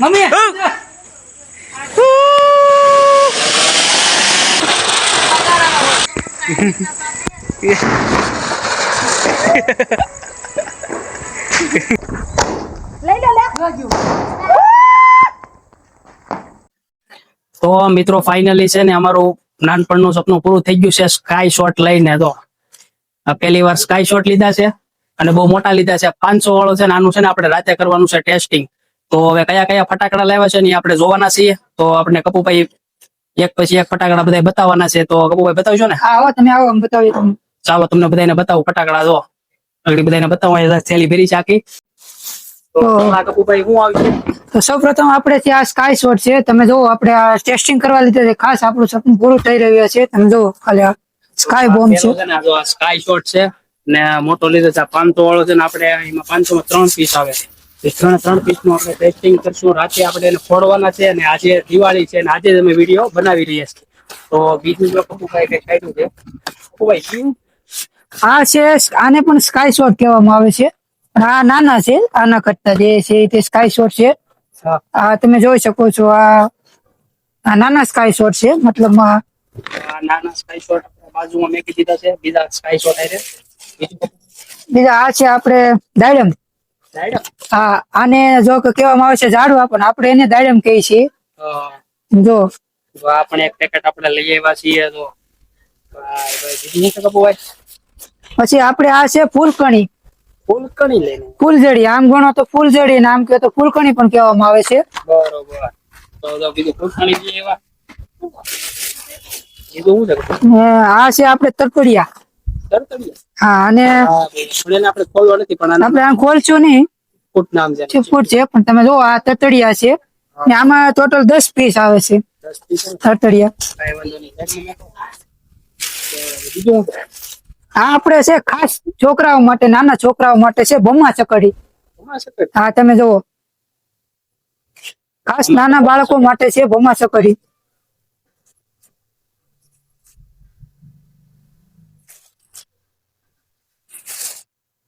Mummy. તો મિત્રો finally છે ને અમારું નાનપણનું સપનું પૂરું થઈ ગયું છે સ્કાય શોટ લઈને તો. પેલી પહેલી વાર સ્કાય શોટ લીધા છે. અને બહુ મોટા લીધા છે. પાંચસો વાળો છે આનું છે ને આપણે રાતે કરવાનું છે ટેસ્ટિંગ તો હવે કયા કયા ફટાકડા લાવ્યા છે ને આપણે જોવાના છીએ. તો આપણે કપુભાઈ એક પછી એક ફટાકડા બધા બતાવવાના છે. તો કપુભાઈ બતાવજો ને. આવો તમે આવો બતાવીએ તમને. ચાલો તમને બધાને બતાવું ફટાકડા જો. આગળ બધાને બતાવો થેલી ભેરી છે આખી. તો છે તો આપણે ત્યાં સ્કાય શોટ છે. તમે જો આપણે આ ટેસ્ટિંગ કરવા લીધે છે. ખાસ આપણું સપનું પૂરું થઈ રહ્યું છે. તમે જો ખાલી આ સ્કાય બોમ્બ છે. સ્કાય શોટ છે. ને મોટો લીધો છે પાંચસો વાળો છે ને આપણે એમાં પાંચસો માં ત્રણ પીસ આવે એ ત્રણ ત્રણ પીસનું આપણે ટેસ્ટિંગ કરશું. રાતે આપણે એને ફોડવાના છે અને આજે દિવાળી છે અને આજે અમે વીડિયો બનાવી રહ્યા છીએ. તો બીજું જો કપુભાઈ કઈ કાઢ્યું છે. આ છે આને પણ સ્કાય શોટ કહેવામાં આવે છે. આ નાના છે આના કરતા જે છે તે સ્કાય શોટ છે. આ તમે જોઈ શકો છો આ આ નાના સ્કાય શોટ છે. મતલબ નાના સ્કાય શોટ બાજુમાં મેં દીધા છે. બીજા સ્કાય શોટ આરે બીજું આ છે આપણે દાડમ. હા આને જો કહેવામાં આવે છે ઝાડવા પણ આપણે એને દાડમ કહીએ છીએ. જો. જો આ એક પેકેટ આપણે લઈ આવ્યા છીએ તો પછી આપણે આ છે ફૂલકણી. ફૂલકણી લઈને. ફૂલજડી. આમ ગણો તો ફૂલજડી ને આમ કહો તો ફૂલકણી પણ કહેવામાં આવે છે. બરોબર. તો બીજું આ છે આપણે તરતડિયા હા અને હા, આપણે ખોલવા નથી પણ આપણે આમ ખોલશું નહીં. ફૂટ નામ છે ફૂટ છે પણ તમે જો આ તતડિયા છે. ને આમાં ટોટલ દસ પીસ આવે છે. તતડિયા? આ આપણે છે ખાસ છોકરાઓ માટે નાના છોકરાઓ માટે છે બમ્મા ચકડી. હા તમે જુઓ. ખાસ નાના બાળકો માટે છે બમ્મા ચકડી.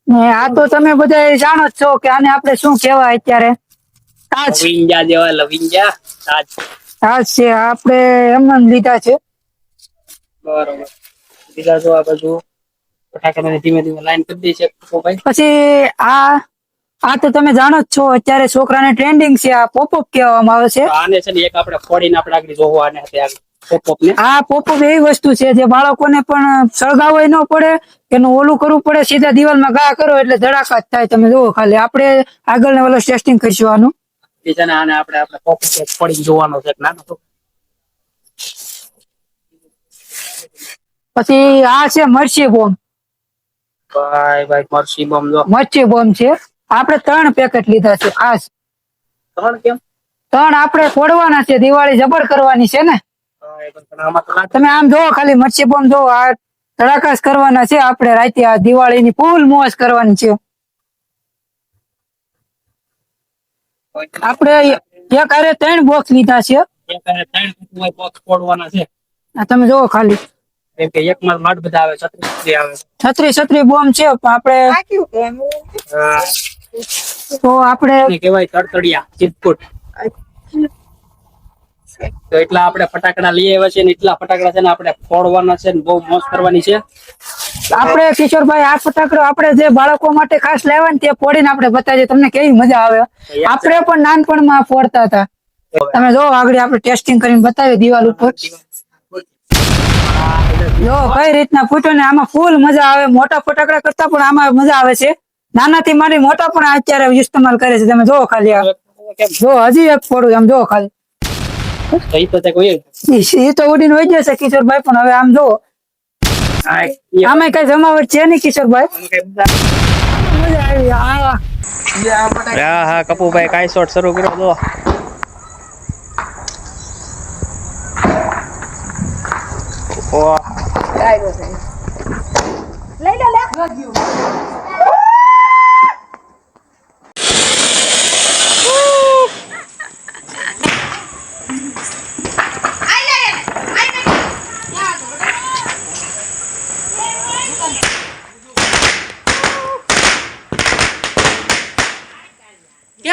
આ તો તમે બધા જાણો જ છો કે આને આપણે શું કહેવાય અત્યારે? તાજ લવિંગા જેવા લવિંજા તાજ તાજ છે. આપણે એમ લીધા છે. બરોબર. લીધા જો આ બાજુ. ફટાકડાને ધીમે ધીમે લાઈન કરી દે છે ભાઈ પછી આ આ તો તમે જાણો જ છો અત્યારે છોકરાને ટ્રેન્ડિંગ છે આ પોપઅપ કહેવામાં આવે છે. આને છે ને એક આપણે ફોડીને આપણે આગળ જોવો આને હાથે આગળ. આ પોપઅપ એવી વસ્તુ છે જે બાળકોને પણ સળગાવો ન પડે એનું ઓલું કરવું પડે સીધા દિવાલમાં ગા કરો એટલે ધડાકા જ થાય. તમે જુઓ ખાલી આપણે આગળ ઓલો ટેસ્ટિંગ કરીશું આનું. બીજાને આને આપણે આપણે પોપઅપ ફોડીને જોવાનો છે નાનો પછી આ છે મરચી બોમ્બ. ભાઈ ભાઈ મરસી બમ જો. મરચી બોમ્બ છે. આપણે ત્રણ પેકેટ લીધા છે ખાસ ત્રણ કેમ? ત્રણ આપણે ફોડવાના છે દિવાળી જબર કરવાની છે ને. તમે આમ જોવો ખાલી મરચી બોમ જોવો. આ ધડાકાશ કરવાના છે આપણે રાતે આ દિવાળીની ફૂલ મોજ કરવાની છે. આપણે એક આરે ત્રણ બોક્સ લીધા છે. બોક્સ ફોડવાના તમે જોવો ખાલી. કેમ કે એક માં માટ બધા છત્રીસ છત્રીસ આવે. છત્રી છત્રી બોમ્બ છે આપણે તો આપણે કેવાય કહેવાય તડતડિયા ચીટકુટ તો એટલા આપણે ફટાકડા લઈ આવ્યા છે ને એટલા ફટાકડા છે ને આપણે ફોડવાના છે ને બહુ મોજ કરવાની છે. આપણે કિશોરભાઈ આ ફટાકડો આપણે જે બાળકો માટે ખાસ લેવા ને તે ફોડીને આપણે બતાવીએ તમને કેવી મજા આવે. આપણે પણ નાનપણમાં ફોડતા હતા. તમે જો આગળ આપણે ટેસ્ટિંગ કરીને બતાવીએ દિવાલ ઉપર. જો કઈ રીતના ફૂટો ને આમાં ફૂલ મજા આવે. મોટા ફટાકડા કરતા પણ આમાં મજા આવે છે. નાનાથી મારી મોટા પણ અત્યારે ઇસ્તેમાલ કરે છે. તમે જો ખાલી જો હજી એક ફોડું આમ જો ખાલી. તો ઈ તો ઈ તો ઉડીને વહી જશે કિશોરભાઈ પણ હવે આમ જોવો હા, કઈ જમાવટ છે નહીં કિશોરભાઈ? આમાં કઈ બધા- મજા આવી આ હા હા કપુભાઈ કાઈ શોટ શરૂ કર્યો તો ઓહ.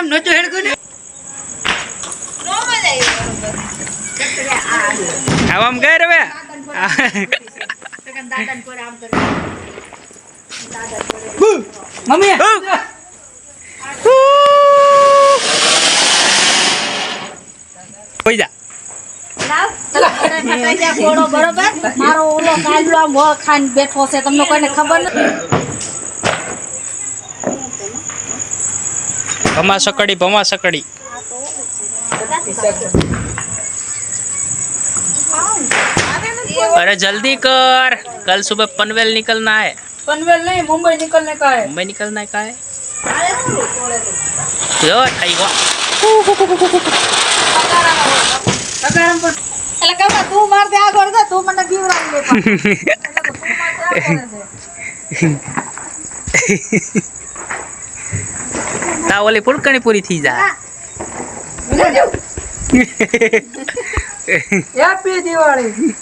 કેમ નતો હેડકો ને. આવામ કર હવે. મમ્મી કોઈ જા. બરોબર મારો ઓલો કાલનો આમ ખાન ખાઈને બેઠો છે તમને કોઈને ખબર નથી? ભમા સકડી ભમા સકડી अरे जल्दी कर कल सुबह पनवेल निकलना है पनवेल नहीं मुंबई निकलने का है मुंबई निकलना का है જો થઈ ગયો સકારામ પર એટલે કમા તું માર દે આગળ જા તું તા ઓલી પુલકણી પૂરી થઈ જાય. હેપી દિવાળી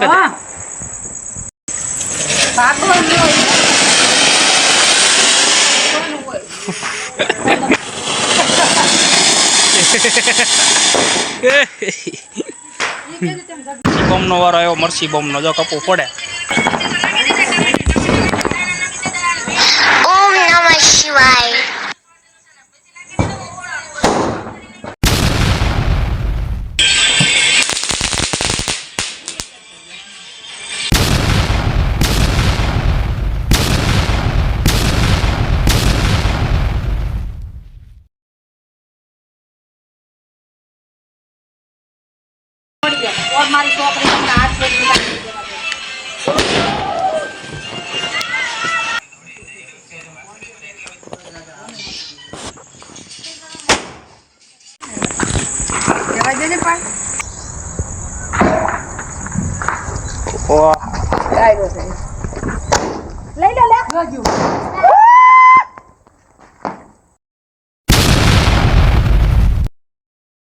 હા. બોમ્બ નો વારો આવ્યો મરસી બોમ્બ નો જો કપો પડે. ઓમ નમઃ શિવાય. ઓર મારી છોકરી તમને હાથ પણ લઈ લે લે